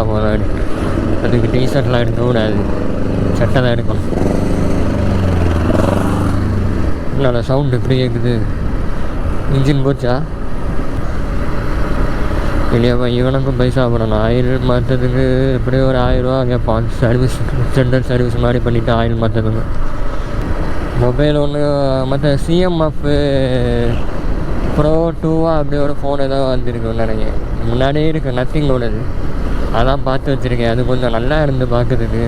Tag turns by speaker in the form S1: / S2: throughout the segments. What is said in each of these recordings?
S1: போதும் அதுக்கு டிஷர்ட்லாம் எடுக்கக்கூடாது சட்டை தான் எடுக்கணும் என்னோட சவுண்டு எப்படி கேட்குது இன்ஜின் போச்சா இல்லையாப்பா இவனுக்கும் பைசா பண்ணணும் ஆயில் மாற்றத்துக்கு எப்படியும் ஒரு ஆயிரரூவா கேட்பான் சர்வீஸ் சென்டர் சர்வீஸ் மாதிரி பண்ணிவிட்டு ஆயில் மாற்றத்துக்கு மொபைல் ஒன்று மற்ற சிஎம்எஃப் ப்ரோ டூவாக அப்படி ஒரு ஃபோன் ஏதோ வந்திருக்குன்னு நினைக்கிறேன். முன்னாடியே இருக்குது நத்திங் உள்ளது. அதான் பார்த்து வச்சுருக்கேன். அது கொஞ்சம் நல்லா இருந்து பார்க்குறதுக்கு.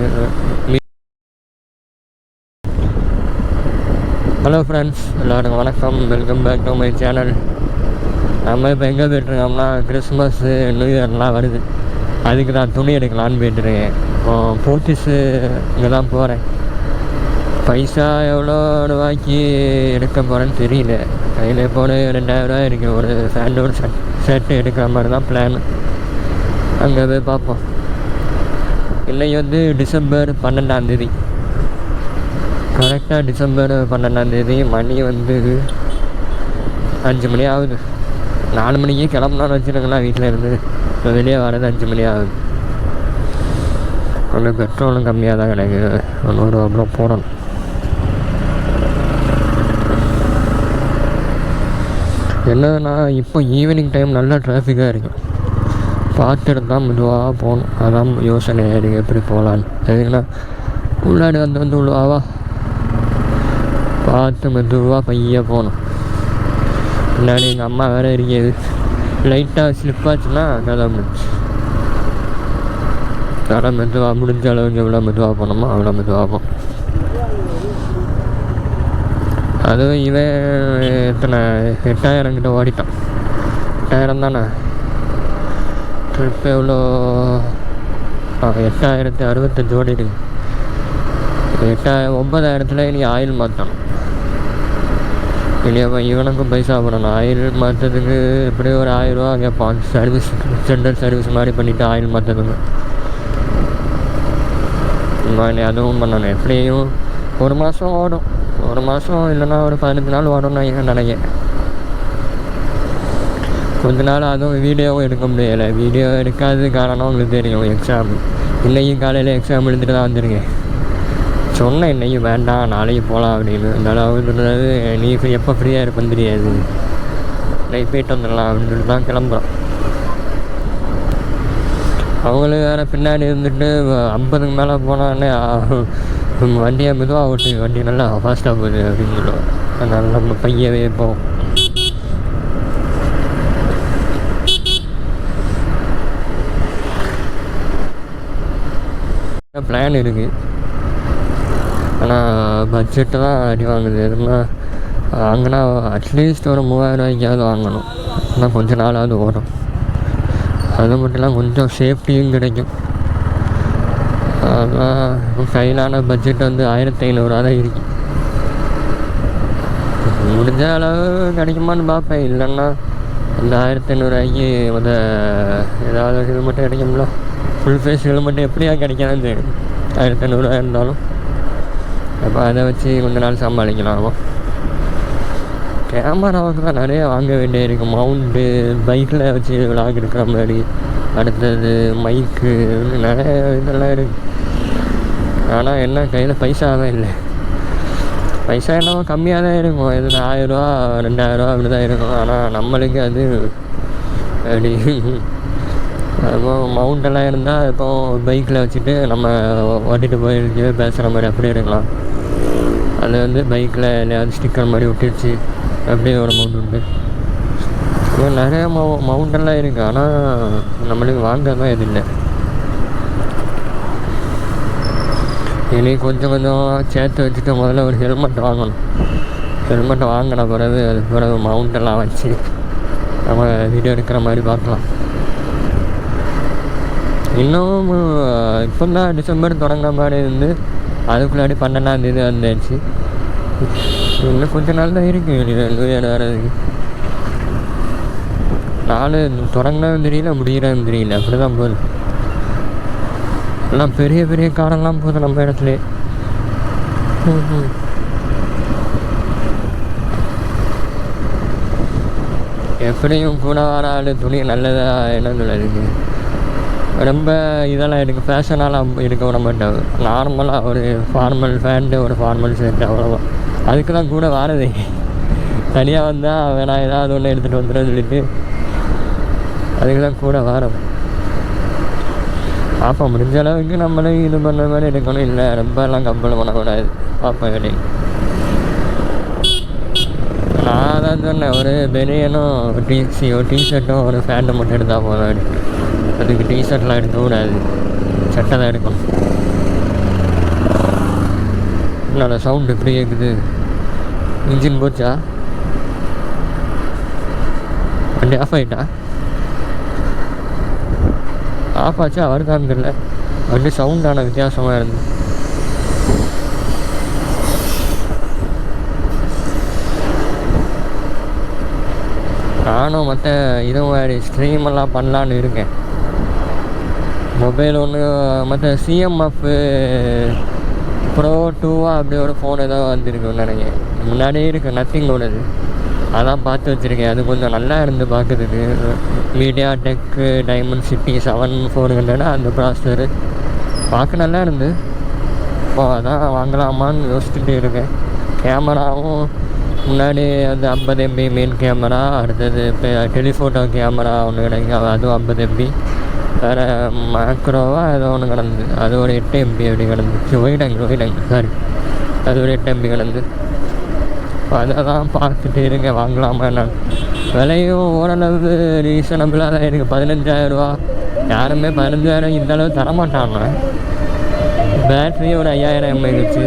S1: ஹலோ ஃப்ரெண்ட்ஸ் எல்லோரும் வணக்கம். Welcome back to my channel நம்ம இப்போ எங்கே போயிட்டுருக்கோம்னா கிறிஸ்மஸ்ஸு நியூ இயர்லாம் வருது. அதுக்கு நான் துணி எடுக்கலான்னு போயிட்டுருக்கேன். இப்போ போர்ட்டிஸு இங்கே தான் போகிறேன் பைசா எவ்வளோ ரூபாய்க்கு எடுக்க போகிறேன்னு தெரியல. கையில் இப்போ ஒரு ரெண்டாயிரரூவா இருக்குது ஒரு ஃபேண்ட் ஒரு ஷர்ட் ஷர்ட் எடுக்கிற மாதிரி தான் பிளான் அங்கே போய் பார்ப்போம் இன்னைக்கு வந்து டிசம்பர் பன்னெண்டாந்தேதி கரெக்டாக டிசம்பர் பன்னெண்டாந்தேதி மணி வந்து அஞ்சு மணி ஆகுது. நாலு மணிக்கு கிளம்புனான்னு வச்சுருக்கலாம் வீட்டில் இருந்து. இப்போ வெளியே வரது அஞ்சு மணி ஆகுது. கொஞ்சம் பெட்ரோலும் கம்மியாக தான் கிடைக்குது ஒன்று அப்புறம் போகணும் என்னன்னா இப்போ ஈவினிங் டைம் நல்லா டிராஃபிக்காக இருக்கும் பார்த்துட்டு தான் மெதுவாக போகணும். அதான் யோசனை. இருக்குது எப்படி போகலான்னு எதுக்குன்னா உள்ளாடி வந்து வந்து உள்ளவாவா பார்த்து மெதுவாக பைய போகணும். முன்னாடி எங்கள் அம்மா வேறு இருக்குது லைட்டாக ஸ்லிப் ஆச்சுன்னா கதை முடிச்சு கடை மெதுவாக முடிஞ்ச அளவுக்கு எவ்வளோ மெதுவாக போனோமோ அவ்வளோ மெதுவாக போகும் அதுவும் இவன் எத்தனை எட்டாயிரம் கிட்ட ஓடிட்டான். எட்டாயிரம் தானே? ட்ரிப் எவ்வளோ எட்டாயிரத்து அறுபத்தஞ்சு ஓடி இருக்கு. எட்டாயிரம் ஒன்பதாயிரத்தில் இனி ஆயில் மாற்றணும் இல்லையாப்பா இவனுக்கும் பைசா போடணும். ஆயில் மாற்றத்துக்கு எப்படியும் ஒரு ஆயிரரூவா கேட்பான் சர்வீஸ் சென்டர் சர்வீஸ் மாதிரி பண்ணிவிட்டு ஆயில் மாற்றத்துக்கு. நான் அதுவும் பண்ணணும். எப்படியும் ஒரு மாதம் ஓடும். ஒரு மாதம் இல்லைன்னா ஒரு பதினஞ்சு நாள் ஓடும்னு நினைக்கிறேன். கொஞ்ச நாள் அதுவும் வீடியோவும் எடுக்க முடியலை. வீடியோ எடுக்காதது காரணம் உங்களுக்கு தெரியும். எக்ஸாம் இன்றைக்கும் காலையில் எக்ஸாம் எழுதிட்டு தான் வந்திருக்கேன். சொன்னேன் இன்னைக்கு வேண்டாம் நாளைக்கு போகலாம் அப்படின்னு. இருந்தாலும் அவங்க சொன்னது நீ இப்போ எப்போ ஃப்ரீயாக இருப்பேன்னு தெரியாது. இன்னைக்கு போயிட்டு வந்துடலாம் அப்படின்னு சொல்லிட்டு தான் கிளம்புறோம். அவங்களும் வேறு பின்னாடி இருந்துட்டு ஐம்பதுக்கு மேலே போனான்னே வண்டியை மெதுவாக ஓட்டு வண்டி நல்லா ஃபாஸ்ட்டாக போகுது அப்படின்னு சொல்லுவாங்க. அதனால் நம்ம பையவே போவோம். பிளான் இருக்குது ஆனால் பட்ஜெட்டு தான் அடி வாங்குது. எதுனா வாங்கினா அட்லீஸ்ட் ஒரு மூவாயிரம் ரூபாய்க்காவது வாங்கணும். ஆனால் கொஞ்சம் நாளாவது ஓடும். அது மட்டும் இல்லாமல் கொஞ்சம் சேஃப்டியும் கிடைக்கும். அதெல்லாம் கையிலான பட்ஜெட் வந்து ஆயிரத்தி ஐநூறுரூவா தான் இருக்கு. முடிஞ்ச அளவு கிடைக்குமான்னு பார்ப்பேன். இல்லைன்னா அந்த ஆயிரத்தி ஐநூறுரூவாய்க்கு முத ஏதாவது இது மட்டும் கிடைக்கும்ல. ஃபுல் ஃபேஸ் ஹெல்மெட் எப்படியா கிடைக்காதுன்னு தெரியும். ஆயிரத்தி ஐநூறுரூவா இருந்தாலும். அப்போ அதை வச்சு கொஞ்ச நாள் சமாளிக்கலாம் கேமராவுக்கு தான் நிறைய வாங்க வேண்டிய இருக்குது மவுண்டு பைக்கில் வச்சு விளாக் எடுக்கிற மாதிரி. அடுத்தது மைக்கு நிறைய இதெல்லாம் இருக்குது ஆனால் என்ன கையில் பைசா தான் இல்லை. பைசா என்னவோ கம்மியாக தான் இருக்கும். எதுனா ஆயிரரூவா ரெண்டாயிரரூவா அப்படி தான் இருக்கும். ஆனால் நம்மளுக்கு அது அப்படி அப்போ மவுண்டெல்லாம் இருந்தால் இப்போ பைக்கில் வச்சுட்டு நம்ம ஓட்டிகிட்டு போயிருக்கு பேசுகிற மாதிரி அப்படியே இருக்கலாம். அது வந்து பைக்கில் எல்லையாவது ஸ்டிக்கர் மாதிரி ஒட்டிடுச்சு அப்படியே ஒரு மவுண்ட் உண்டு. இப்போ நிறைய மவு மவுண்டெல்லாம் இருக்குது ஆனால் நம்மளுக்கு வாங்க தான் எது இல்லை. இனி கொஞ்சம் கொஞ்சம் சேர்த்து வச்சுட்டு முதல்ல ஒரு ஹெல்மெட் வாங்கணும். ஹெல்மெட் வாங்கின பிறகு அது பிறகு மவுண்டெல்லாம் வச்சு நம்ம வீடியோ எடுக்கிற மாதிரி பார்க்கலாம். இன்னும் இப்போ தான் டிசம்பர் தொடங்குற மாதிரி இருந்து அதுக்குள்ளாடி பன்னெண்டாந்தேதி வந்தாச்சு. இன்னும் கொஞ்ச நாள் தான் இருக்குது நியூ வர்றதுக்கு நாள் தொடங்கினதும் தெரியல முடிகிறதும் தெரியல அப்படி தான் போகுது. எல்லாம் பெரிய பெரிய காரெல்லாம் போகுது நம்ம இடத்துல எப்படியும் கூட வர ஆள் துணி நல்லதா என்ன சொல்லுறதுக்கு ரொம்ப இதெல்லாம் எடுக்க ஃபேஷனாலாம் எடுக்க விட மாட்டேன் நார்மலாக ஒரு ஃபார்மல் ஃபேண்ட்டு ஒரு ஃபார்மல் ஷர்ட் அவ்வளோதான் அதுக்கு தான் கூட வாரதே. தனியாக வந்தால் வேணாம் ஏதாவது ஒன்று எடுத்துகிட்டு வந்துடும் சொல்லிட்டு அதுக்கு தான் கூட வாரம். பார்ப்போம் முடிஞ்ச அளவுக்கு நம்மளே இது பண்ண மாதிரி எடுக்கணும். இல்லை ரொம்பலாம் கம்பல் பண்ணக்கூடாது. பார்ப்போம் வெளியே நான் தான் சொன்னேன் ஒரு பெனியனும் ஒரு டிசி ஒரு டிஷர்ட்டும் ஒரு ஃபேண்ட்டும் மட்டும் எடுத்தால் போதும். அதுக்கு டீஷர்ட்லாம் எடுக்கக்கூடாது சட்டை தான் எடுக்கணும். நல்ல சவுண்டு எப்படி கேட்குது இன்ஜின் போச்சா? வண்டி ஆஃப் ஆகிட்டா ஆஃப் ஆச்சு? அவருக்கான்னு தெரியல. வண்டி சவுண்டான வித்தியாசமாக இருந்து. நானும் மற்ற இது மாதிரி ஸ்ட்ரீமெல்லாம் பண்ணலான்னு இருக்கேன். மொபைல் ஒன்று மற்ற சிஎம்எஃப் ப்ரோ டூவா அப்படி ஒரு ஃபோன் ஏதோ வந்திருக்குன்னு நினைக்கிறேன். முன்னாடியே இருக்குது நத்திங்கோடது அதான் பார்த்து வச்சுருக்கேன். அது கொஞ்சம் நல்லா இருந்து பார்க்குறதுக்கு. MediaTek Dimensity seven four அந்த ப்ராசரு பார்க்க நல்லா இருந்து. இப்போ அதான் வாங்கலாமான்னு யோசிச்சுட்டு இருக்கேன். கேமராவும் முன்னாடி அந்த ஐம்பது எம்பி மெயின் கேமரா அடுத்தது இப்போ டெலிஃபோட்டோ கேமரா ஒன்று கிடைக்கும். அதுவும் ஐம்பது எம்பி வேறு மேக்ரோவா ஏதோ ஒன்று கிடந்து அது ஒரு எட்டு எம்பி அப்படி கிடந்துச்சு ஒயிடங் ஒயிடங் சாரி அது ஒரு எட்டு எம்பி கிடந்து அதை தான் பார்த்துட்டு இருங்க வாங்கலாமா நான் விலையும் ஓரளவு ரீசனபிளாக தான் இருக்குது பதினஞ்சாயிரரூவா யாருமே பதினஞ்சாயிரம் இந்த அளவு தரமாட்டாங்க பேட்ரி ஒரு ஐயாயிரம் எம்ஐ வச்சு.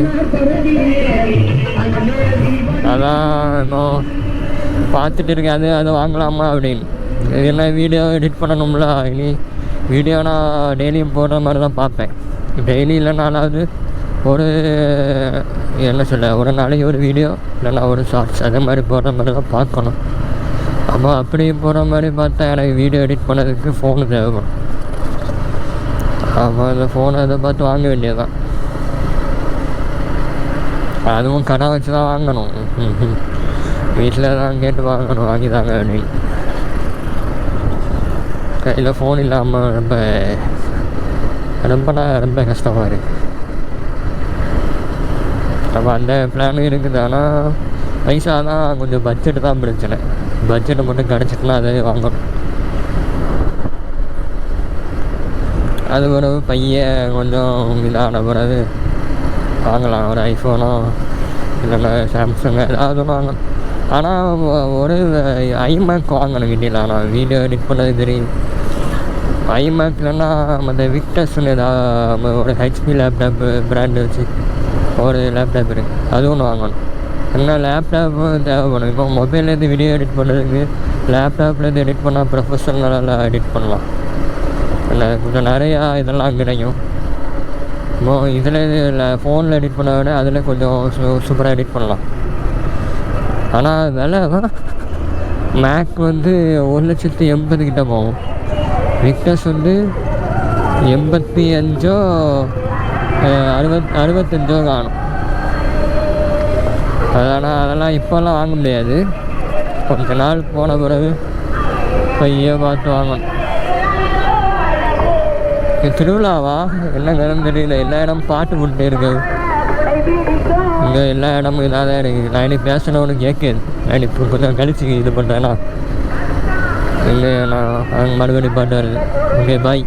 S1: அதான் இன்னும் பார்த்துட்டு இருக்கேன். அது அதை வாங்கலாமா அப்படின்னு. இது வீடியோ எடிட் பண்ணணும்ல இனி வீடியோ நான் டெய்லியும் போடுற மாதிரி தான் பார்ப்பேன். டெய்லி இல்லைனாலாவது ஒரு என்ன சொல்ல ஒரு நாளைக்கு ஒரு வீடியோ இல்லைன்னா ஒரு ஷார்ட்ஸ் அதே மாதிரி போடுற மாதிரி தான் பார்க்கணும். அப்போ அப்படி போடுற மாதிரி பார்த்தா எனக்கு வீடியோ எடிட் பண்ணதுக்கு ஃபோனு தேவைப்படும் அப்போ அந்த ஃபோனை அதை பார்த்து வாங்க வேண்டியதுதான். அதுவும் கடை வச்சு தான் வாங்கணும். வீட்டில் தான் கேட்டு வாங்கணும் வாங்கி தாங்க அப்படின்னு கையில் ஃபோன் இல்லாமல் ரொம்ப ரொம்ப ரொம்ப கஷ்டமாக இருக்குது அப்போ அந்த பிளானும் இருக்குது. ஆனால் பைசா தான் கொஞ்சம் பட்ஜெட் தான் பிரச்சனை. பட்ஜெட்டை மட்டும் கிடச்சிட்டுனா அதை வாங்கணும். அது பிறகு பையன் கொஞ்சம் இதான பிறகு வாங்கலாம். ஒரு ஐஃபோனோ இல்லைன்னா சாம்சங் ஏதாவது வாங்கணும். ஆனால் ஒரு ஐமேக் வாங்கணும் வீட்டில் ஆனால் வீடியோ எடிட் பண்ணது தெரியும் ஐமேக் இல்லைன்னா மற்ற விக்டர்ஸ்னு ஏதாவது ஒரு ஹெச்பி லேப்டாப்பு பிராண்டு வச்சு ஒரு லேப்டாப் இருக்குது அது ஒன்று வாங்கணும். என்ன லேப்டாப்பு தேவைப்படும்? இப்போ மொபைல்லேருந்து வீடியோ எடிட் பண்ணுறதுக்கு லேப்டாப்லேருந்து எடிட் பண்ணால் ப்ரொஃபஷனலாக எடிட் பண்ணலாம். இல்லை கொஞ்சம் நிறையா இதெல்லாம் கிடைக்கும். இப்போ இதில் இல்லை ஃபோனில் எடிட் பண்ண விட அதில் கொஞ்சம் சூ சூப்பராக எடிட் பண்ணலாம். ஆனால் விலை தான் மேக் வந்து ஒரு லட்சத்து எண்பது கிட்ட போகும். விக்டஸ் வந்து எண்பத்தி அஞ்சோ அறுபத் அறுபத்தஞ்சோ காணும். அதனால் அதெல்லாம் இப்போல்லாம் வாங்க முடியாது. கொஞ்ச நாள் போன பிறகு பைய பார்த்து வாங்கணும். திருவிழாவா? என்ன கதம் தெரியல. எல்லா இடம் பாட்டு போட்டு இருக்கு இங்கே எல்லா இடமும் இதாக தான் இருக்குது. நான் இனி பேசணும்னு கேட்குது நான் இப்போ கொஞ்சம் கழிச்சு இது பண்ணுறேன்னா இல்லை நான் மறுபடி பாட்டு வருது ஓகே பாய்